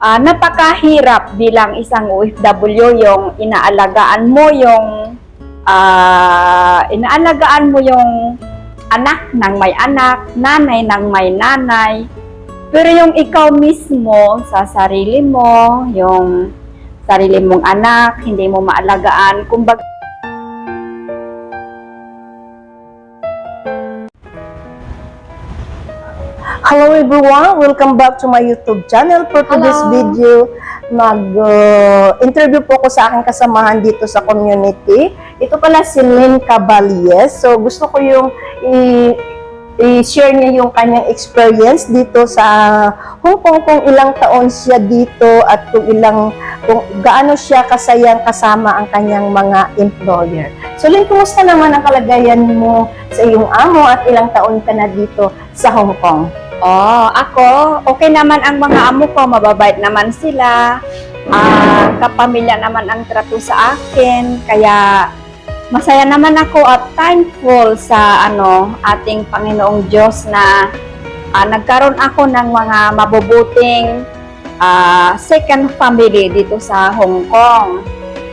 ah, napakahirap bilang isang OFW yung inaalagaan mo yung ah, inaalagaan mo yung anak ng may anak, nanay ng may nanay. Pero yung ikaw mismo sa sarili mo, yung sarili mong anak, hindi mo maalagaan, kumbaga Hello everyone! Welcome back to my YouTube channel. For today's Hello. video, mag-interview po ko sa aking kasamahan dito sa community. Ito pala si Lynn Caballes. So gusto ko yung i-share niya yung kanyang experience dito sa Hong Kong kung ilang taon siya dito at kung ilang kung gaano siya kasayang kasama ang kanyang mga employer. So Lynn, kumusta naman ang kalagayan mo sa iyong amo at ilang taon ka na dito sa Hong Kong? Oh, ako, okay naman ang mga amo ko, mababait naman sila. Ah, kapamilya naman ang trato sa akin, kaya masaya naman ako at thankful sa ano ating Panginoong Diyos na ah, nagkaroon ako ng mga mabubuting ah, second family dito sa Hong Kong.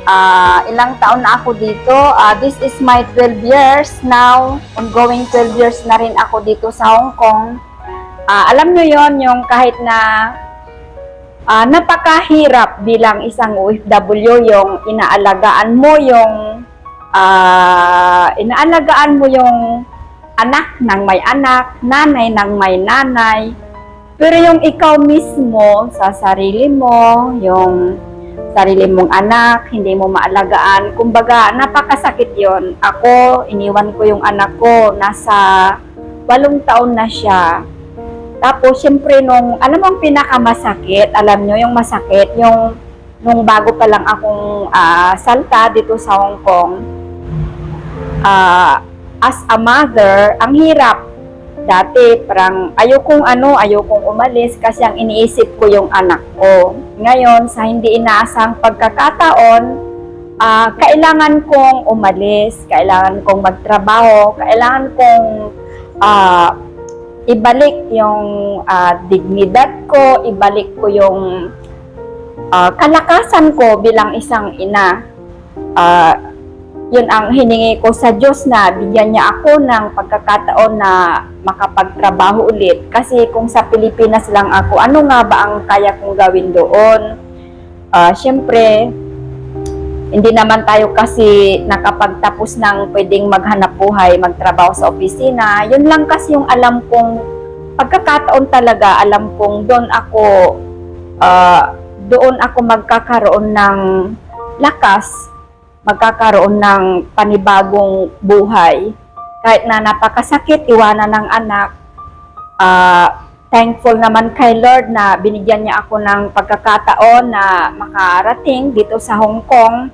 Ah, ilang taon na ako dito. Ah, this is my 12 years now. Ongoing 12 years na rin ako dito sa Hong Kong. Ah, alam nyo yon yung kahit na ah, napakahirap bilang isang OFW yung inaalagaan mo yung ah, inaalagaan mo yung anak ng may anak, nanay ng may nanay. Pero yung ikaw mismo sa sarili mo, yung sarili mong anak, hindi mo maalagaan. Kumbaga, napakasakit yon. Ako, iniwan ko yung anak ko, nasa walong taon na siya. Tapos, syempre, nung, alam mo ang pinakamasakit, alam nyo, yung masakit, yung, nung bago pa lang akong ah, salta dito sa Hong Kong, ah, as a mother, ang hirap. Dati, parang ayokong ano, ayokong umalis kasi ang iniisip ko yung anak ko. Ngayon, sa hindi inaasang pagkakataon, ah, kailangan kong umalis, kailangan kong magtrabaho, kailangan kong ah, ibalik yung ah, dignidad ko, ibalik ko yung ah, kalakasan ko bilang isang ina. Ah, yun ang hiningi ko sa Diyos na bigyan niya ako ng pagkakataon na makapagtrabaho ulit. Kasi kung sa Pilipinas lang ako, ano nga ba ang kaya kong gawin doon? Ah, Siyempre, hindi naman tayo kasi nakapagtapos ng pwedeng maghanap buhay, magtrabaho sa opisina. Yun lang kasi yung alam kong pagkakataon talaga, alam kong doon ako ah, doon ako magkakaroon ng lakas, magkakaroon ng panibagong buhay. Kahit na napakasakit, iwanan ng anak, ah, thankful naman kay Lord na binigyan niya ako ng pagkakataon na makarating dito sa Hong Kong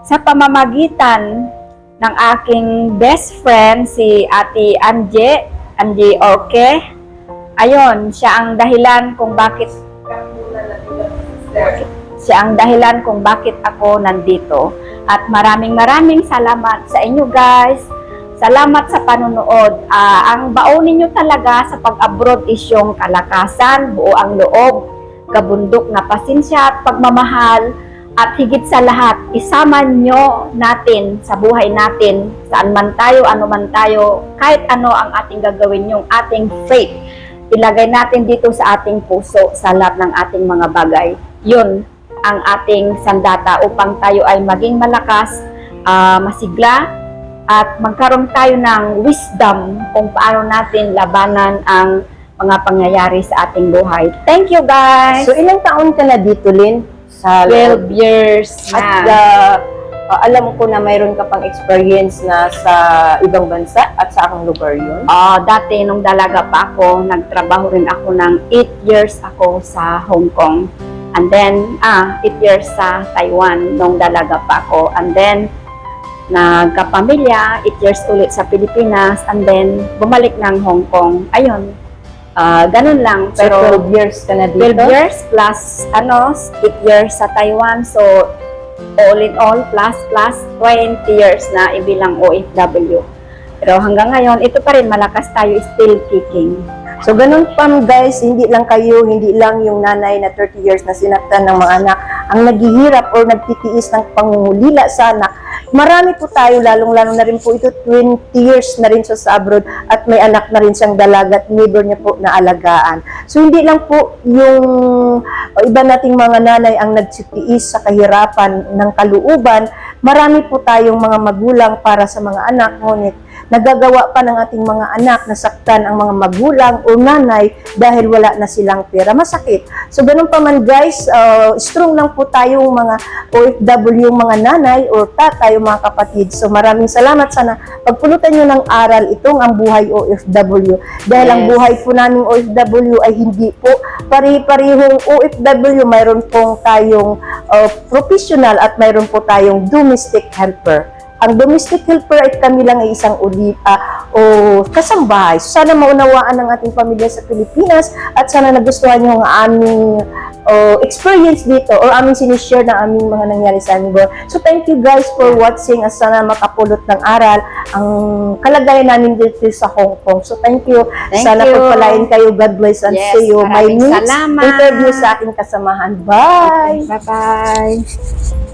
sa pamamagitan ng aking best friend si Ate Anje, Anje Orke. Ayon, siya ang dahilan kung bakit siya ang dahilan kung bakit ako nandito. At maraming maraming salamat sa inyo guys. Salamat sa panonood. Ah, ang baon ninyo talaga sa pag-abroad is yung kalakasan, buo ang loob, kabundok na pasensya at pagmamahal. At higit sa lahat, isama nyo natin sa buhay natin, saan man tayo, ano man tayo, kahit ano ang ating gagawin yung ating faith. Ilagay natin dito sa ating puso sa lahat ng ating mga bagay. Yun ang ating sandata upang tayo ay maging malakas, ah, masigla, at magkaroon tayo ng wisdom kung paano natin labanan ang mga pangyayari sa ating buhay. Thank you guys! So, ilang taon ka na dito, Lynn? Sa 12 years At na. uh, uh, alam ko na mayroon ka pang experience na sa ibang bansa at sa akong lugar yun. Ah, dati nung dalaga pa ako, nagtrabaho rin ako ng 8 years ako sa Hong Kong. And then, ah, 8 years sa Taiwan nung dalaga pa ako. And then, nagkapamilya, 8 years ulit sa Pilipinas. And then, bumalik ng Hong Kong. Ayun, ah, ganun lang. So, Pero, 12 years ka na dito? 12 years plus, ano, 8 years sa Taiwan. So, all in all, plus, plus, 20 years na ibilang OFW. Pero hanggang ngayon, ito pa rin, malakas tayo, still kicking. So ganun pa guys, hindi lang kayo, hindi lang yung nanay na 30 years na sinaktan ng mga anak ang naghihirap or nagtitiis ng pangungulila sa anak. Marami po tayo, lalong-lalo na rin po ito, 20 years na rin siya sa abroad at may anak na rin siyang dalaga at neighbor niya po na alagaan. So hindi lang po yung o iba nating mga nanay ang nagtitiis sa kahirapan ng kaluuban, marami po tayong mga magulang para sa mga anak, ngunit nagagawa pa ng ating mga anak na saktan ang mga magulang o nanay dahil wala na silang pera. Masakit. So, ganun pa man guys, uh, strong lang po tayong mga OFW, mga nanay or tatay, mga kapatid. So, maraming salamat. Sana pagpulutan nyo ng aral itong ang buhay OFW. Dahil ang Yes. buhay po namin OFW ay hindi po pari-parihong OFW. Mayroon pong tayong uh, professional at mayroon po tayong domestic helper. Ang domestic helper ay kami lang ay isang uli, ah, o kasambahay. So, sana maunawaan ng ating pamilya sa Pilipinas at sana nagustuhan nyo ang aming oh, experience dito or aming sinishare ng aming mga nangyari sa buhay. So, thank you guys for watching at sana makapulot ng aral ang kalagayan namin dito sa Hong Kong. So, thank you. Thank sana you. pagpalain kayo. God bless and Yes, see you. My next salamat. interview sa aking kasamahan. Bye! Bye-bye.